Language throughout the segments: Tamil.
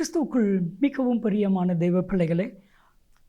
கிறிஸ்துவுக்குள் மிகவும் பிரியமான தெய்வ பிள்ளைகளே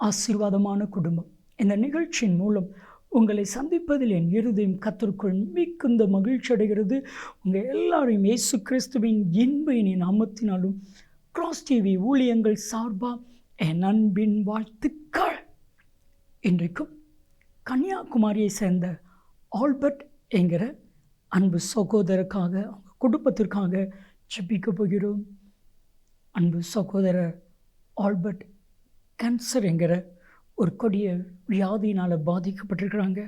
ஆசீர்வாதமான குடும்பம். இந்த நிகழ்ச்சியின் மூலம் உங்களை சந்திப்பதில் என் இருதயம் கத்திற்குள் மிகுந்த மகிழ்ச்சி அடைகிறது. உங்கள் எல்லாரையும் இயேசு கிறிஸ்துவின் இன்ப என் அமர்த்தினாலும் கிராஸ் டிவி ஊழியங்கள் சார்பாக என் அன்பின் வாழ்த்துக்கள். இன்றைக்கும் கன்னியாகுமரியை சேர்ந்த ஆல்பர்ட் என்கிற அன்பு சகோதரக்காக அவங்க குடும்பத்திற்காக ஜெபிக்க போகிறோம். அன்பு சகோதரர் ஆல்பர்ட் கேன்சர் என்கிற ஒரு கொடிய வியாதியினால் பாதிக்கப்பட்டிருக்கிறாங்க.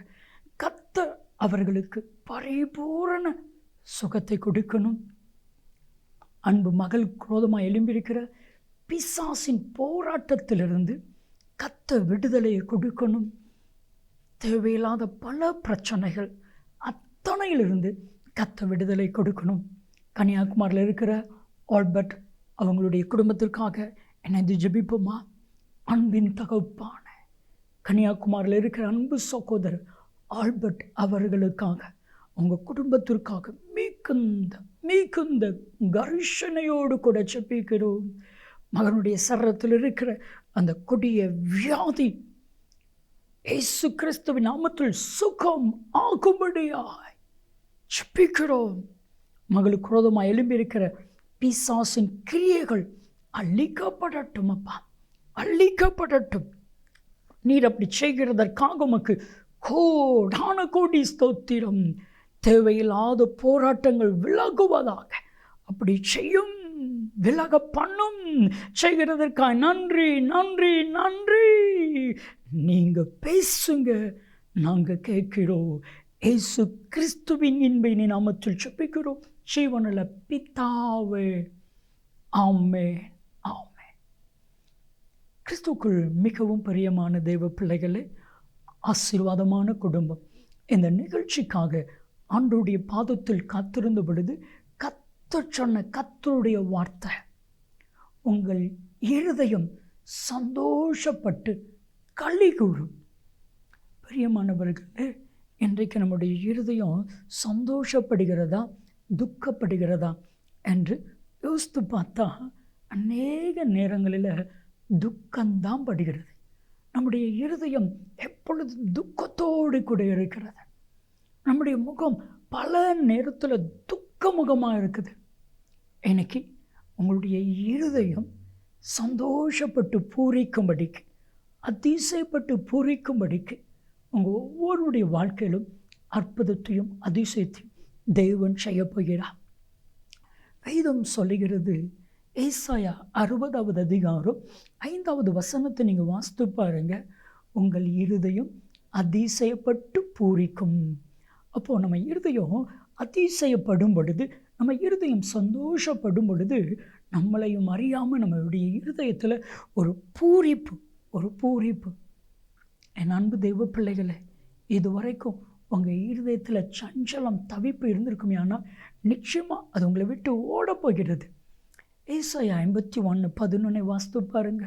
கத்த அவர்களுக்கு பரிபூரண சுகத்தை கொடுக்கணும். அன்பு மகள் குரோதமாக எழும்பியிருக்கிற பிசாசின் போராட்டத்திலிருந்து கத்த விடுதலையை கொடுக்கணும். தேவையில்லாத பல பிரச்சனைகள் அத்தனையிலிருந்து கத்த விடுதலை கொடுக்கணும். கன்னியாகுமரியில் இருக்கிற ஆல்பர்ட் அவங்களுடைய குடும்பத்திற்காக என்னை ஜபிப்போமா? அன்பின் தகப்பான கன்னியாகுமரியில் இருக்கிற அன்பு சகோதரர் ஆல்பர்ட் அவர்களுக்காக உங்கள் குடும்பத்திற்காக மிகுந்த மிகுந்த கர்ஷனையோடு கூட செப்பிக்கிறோம் மகனுடைய சரத்தில் இருக்கிற அந்த கொடிய வியாதி இயேசு கிறிஸ்துவின் நாமத்தில் சுகம் ஆகும்படியாய் செப்பிக்கிறோம் மகளுக்கு குரோதமாக எழும்பியிருக்கிற பிசாசின் கிரியைகள் அழிக்கப்படட்டும் அப்பா அழிக்கப்படட்டும். நீர் அப்படி செய்கிறதற்காக உமக்கு கோடான கோடி ஸ்தோத்திரம். தேவையில்லாத போராட்டங்கள் விலகுவதாக. அப்படி செய்யும் விலக பண்ணும். செய்கிறதற்காக நன்றி நன்றி நன்றி. நீங்கள் பேசுங்க நாங்கள் கேட்கிறோம். ஏசு கிறிஸ்துவின் இன்பை நாமத்தில் செப்பிக்கிறோம் ஜீவனில் பித்தாவே ஆமே ஆமே. கிறிஸ்துக்குள் மிகவும் பிரியமான தெய்வ பிள்ளைகளே ஆசீர்வாதமான குடும்பம். இந்த நிகழ்ச்சிக்காக ஆண்டோடைய பாதத்தில் காத்திருந்த பொழுது கத்த சொன்ன கத்தருடைய வார்த்தை உங்கள் இருதயம் சந்தோஷப்பட்டு களி கூறும் பிரியமானவர்களே இன்றைக்கு நம்முடைய இருதயம் சந்தோஷப்படுகிறதா? துக்கப்படுகிறதா என்று யோசித்து பார்த்தா அநேக நேரங்களில் துக்கம்தான் படுகிறது. நம்முடைய இருதயம் எப்பொழுது துக்கத்தோடு கூட இருக்கிறது? நம்முடைய முகம் பல நேரத்தில் துக்க முகமாக இருக்குது. இன்னைக்கு உங்களுடைய இருதயம் சந்தோஷப்பட்டு பூரிக்கும்படிக்கு அதிசயப்பட்டு பூரிக்கும்படிக்கு உங்கள் ஒவ்வொருடைய வாழ்க்கையிலும் அற்புதத்தையும் அதிசயத்தையும் தெய்வன் செய்ய போகிறார் வேதம் சொல்லுகிறது ஏசாயா அறுபதாவது அதிகாரம் ஐந்தாவது வசனத்தை நீங்கள் வாசித்து பாருங்க. உங்கள் இருதயம் அதிசயப்பட்டு பூரிக்கும். அப்போது நம்ம இருதயம் அதிசயப்படும் பொழுது நம்ம இருதயம் சந்தோஷப்படும் பொழுது நம்மளையும் அறியாமல் நம்மளுடைய இருதயத்தில் ஒரு பூரிப்பு ஒரு பூரிப்பு. என் அன்பு தெய்வ பிள்ளைகளை இது வரைக்கும் உங்கள் இருதயத்தில் சஞ்சலம் தவிப்பு இருந்திருக்குமே ஆனால் நிச்சயமாக அது உங்களை விட்டு ஓடப் போகிறது. ஏசாயா ஐம்பத்தி ஒன்று பதினொன்னை வாசித்து பாருங்க.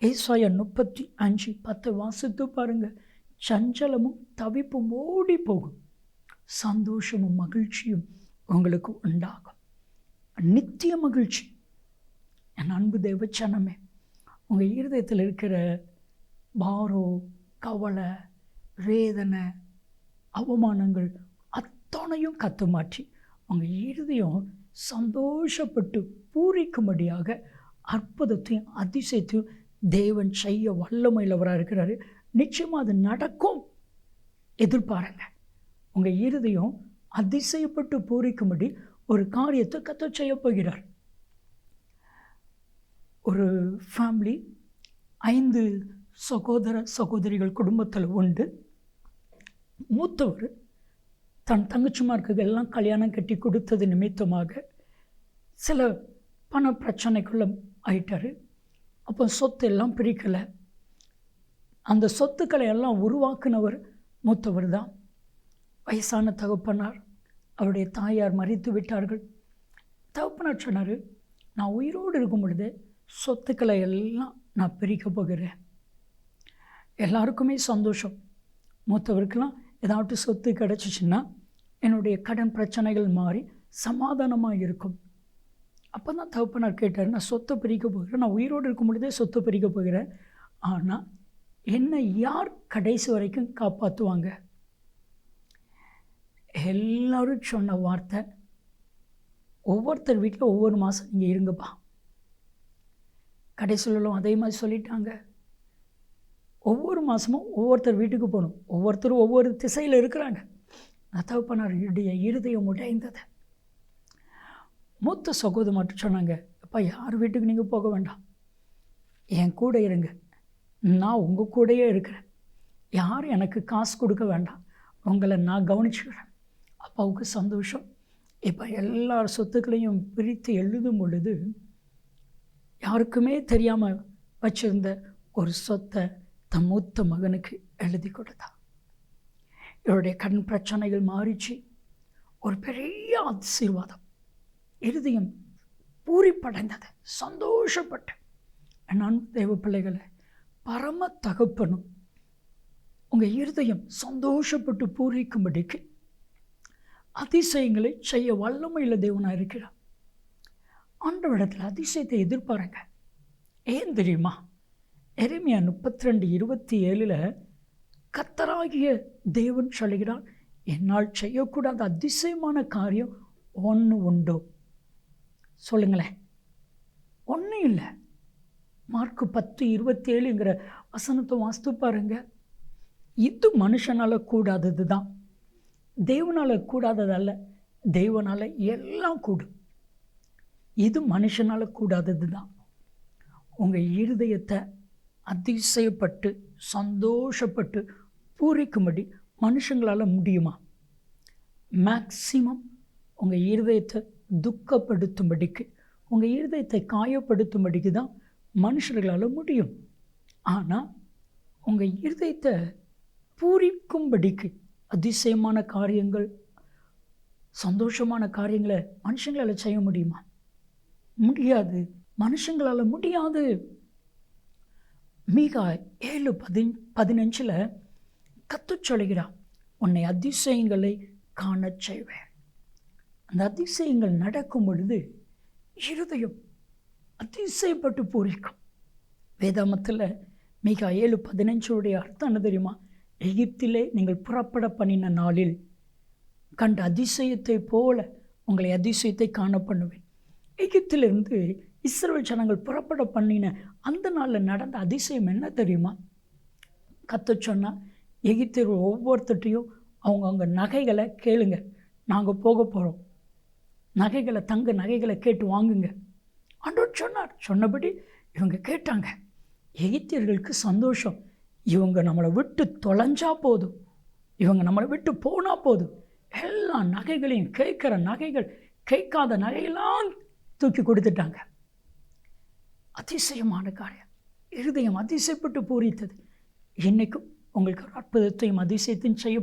ஏசாயா முப்பத்தி அஞ்சு பத்தை வாசித்து பாருங்க. சஞ்சலமும் தவிப்பும் ஓடி போகும். சந்தோஷமும் மகிழ்ச்சியும் உங்களுக்கு உண்டாகும். நித்திய மகிழ்ச்சி. என் அன்பு தேவச்சனமே உங்கள் இருதயத்தில் இருக்கிற பாரோ கவலை வேதனை அவமானங்கள் அத்தனையும் கத்து மாற்றி உங்கள் இருதயம் சந்தோஷப்பட்டு பூரிக்கும்படியாக அற்புதத்தையும் அதிசயத்தையும் தேவன் செய்ய வல்லமையிலவராக இருக்கிறாரு. நிச்சயமாக அது நடக்கும். எதிர்பாருங்க. உங்கள் இருதயம் அதிசயப்பட்டு பூரிக்கும்படி ஒரு காரியத்தை கத்த செய்ய போகிறார். ஒரு ஃபேமிலி ஐந்து சகோதர சகோதரிகள் குடும்பத்தில் உண்டு. மூத்தவர் தன் தங்கச்சிமார்களுக்கெல்லாம் எல்லாம் கல்யாணம் கட்டி கொடுத்தது நிமித்தமாக சில பண பிரச்சனைக்குள்ள ஆயிட்டார். அப்போ சொத்து எல்லாம் பிரிக்கலை. அந்த சொத்துக்களை எல்லாம் உருவாக்குனவர் மூத்தவர் தான். வயசான தகப்பனார் அவருடைய தாயார் மறித்து விட்டார்கள். தகப்பனார் சொன்னார் நான் உயிரோடு இருக்கும் பொழுது சொத்துக்களை எல்லாம் நான் பிரிக்க போகிறேன். எல்லாருக்குமே சந்தோஷம். மூத்தவருக்கெல்லாம் ஏதாட்டு சொத்து கிடச்சிச்சின்னா என்னுடைய கடன் பிரச்சனைகள் மாறி சமாதானமாக இருக்கும். அப்போ தான் தகப்பனார் கேட்டார் நான் சொத்தை பிரிக்க போகிறேன். நான் உயிரோடு இருக்கும் பொழுதே சொத்தை பிரிக்க போகிறேன். ஆனால் என்னை யார் கடைசி வரைக்கும் காப்பாற்றுவாங்க எல்லோரும் சொன்ன வார்த்தை ஒவ்வொருத்தர் வீட்டில் ஒவ்வொரு மாதம் நீங்கள் இருங்கப்பா. கடைசியிலும் அதே மாதிரி சொல்லிட்டாங்க. ஒவ்வொரு மாதமும் ஒவ்வொருத்தர் வீட்டுக்கு போகணும். ஒவ்வொருத்தரும் ஒவ்வொரு திசையில் இருக்கிறாங்க. தகப்பனாருடைய இருதயம் உடைந்தது. மூத்த சகோதரி மட்டும் சொன்னாங்க அப்பா யார் வீட்டுக்கு நீங்கள் போக வேண்டாம்? என் கூட இருங்க. நான் உங்கள் கூடயே இருக்கிறேன். யாரும் எனக்கு காசு கொடுக்க வேண்டாம். உங்களை நான் கவனிச்சுக்கிறேன். அப்பாவுக்கு சந்தோஷம். இப்போ எல்லார் சொத்துக்களையும் பிரித்து எழுதும் பொழுது யாருக்குமே தெரியாமல் வச்சுருந்த ஒரு சொத்தை தன் மூத்த மகனுக்கு எழுதி கொடுத்தா. இவருடைய கண் பிரச்சனைகள் மாறிச்சு. ஒரு பெரிய ஆசீர்வாதம். இருதயம் பூரிப்படைந்தது. சந்தோஷப்பட்டேன். நான் தேவ பிள்ளைகளை பரம தகப்பனும் உங்கள் இருதயம் சந்தோஷப்பட்டு பூரிக்கும்படிக்கு அதிசயங்களை செய்ய வல்லமையில் தேவனாக இருக்கிறார். ஆண்டவிடத்தில் அதிசயத்தை எதிர்பாருங்க. ஏன் தெரியுமா? எருமையா முப்பத்தி ரெண்டு இருபத்தி ஏழில் கத்தராகிய தேவன் சொல்லுகிறான் என்னால் செய்யக்கூடாத அதிசயமான காரியம் ஒன்று உண்டு. சொல்லுங்களேன். ஒன்றும் இல்லை. மார்க்கு பத்து இருபத்தி ஏழுங்கிற வசனத்தை வாஸ்து பாருங்க. இது மனுஷனால் கூடாதது தான். தேவனால் கூடாததல்ல தேவனால் எல்லாம் கூடும். இது மனுஷனால் கூடாதது தான். உங்கள் இருதயத்தை அதிசயப்பட்டு சந்தோஷப்பட்டு பூரிக்கும்படி மனுஷங்களால் முடியுமா? மேக்சிமம் உங்கள் இருதயத்தை துக்கப்படுத்தும்படிக்கு உங்கள் இருதயத்தை காயப்படுத்தும்படிக்கு தான் மனுஷர்களால் முடியும். ஆனால் உங்கள் இருதயத்தை பூரிக்கும்படிக்கு அதிசயமான காரியங்கள் சந்தோஷமான காரியங்களை மனுஷங்களால் செய்ய முடியுமா? முடியாது. மனுஷங்களால் முடியாது. மீகா ஏழு பதி பதினஞ்சில் கத்து சொல்கிறான் உன்னை அதிசயங்களை காணச் செய்வேன். அந்த அதிசயங்கள் நடக்கும் பொழுது இருதயம் அதிசயப்பட்டு பூரிக்கும். வேதாமத்தில் மிக ஏழு பதினஞ்சுடைய அர்த்தம் என்ன தெரியுமா? எகிப்திலே நீங்கள் புறப்பட பண்ணின நாளில் கண்ட அதிசயத்தை போல உங்களை அதிசயத்தை காண பண்ணுவேன். எகிப்திலிருந்து இஸ்ரேல் ஜனங்கள் புறப்பட பண்ணின அந்த நாளில் நடந்த அதிசயம் என்ன தெரியுமா? கத்த சொன்னால் எகிப்தியர் ஒவ்வொருத்தட்டையும் அவங்கவுங்க நகைகளை கேளுங்க. நாங்கள் போக போகிறோம் நகைகளை தங்க நகைகளை கேட்டு வாங்குங்க. ஆண்டவர் சொன்னார். சொன்னபடி இவங்க கேட்டாங்க. எகிப்தியர்களுக்கு சந்தோஷம். இவங்க நம்மளை விட்டு தொலைஞ்சா போதும். இவங்க நம்மளை விட்டு போனால் போதும். எல்லா நகைகளையும் கேட்குற நகைகள் கேட்காத நகையெல்லாம் தூக்கி கொடுத்துட்டாங்க. அதிசயமான காரியம். இருதயம் அதிசயப்பட்டு பூரித்தது. என்றைக்கும் உங்களுக்கு ஒரு அற்புதத்தையும் அதிசயத்தையும் செய்ய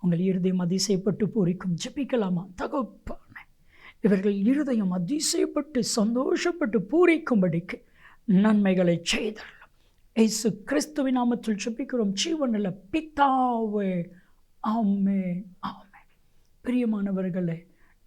உங்கள் இருதயம் அதிசயப்பட்டு பூரிக்கும். ஜபிக்கலாமா? தகப்பான. இவர்கள் இருதயம் அதிசயப்பட்டு சந்தோஷப்பட்டு பூரிக்கும்படிக்கு நன்மைகளை செய்தரலாம் இயேசு கிறிஸ்துவின் நாமத்தில் ஜபிக்கிறோம். ஜீவனில் பித்தாவே ஆமே ஆமே பிரியமானவர்களே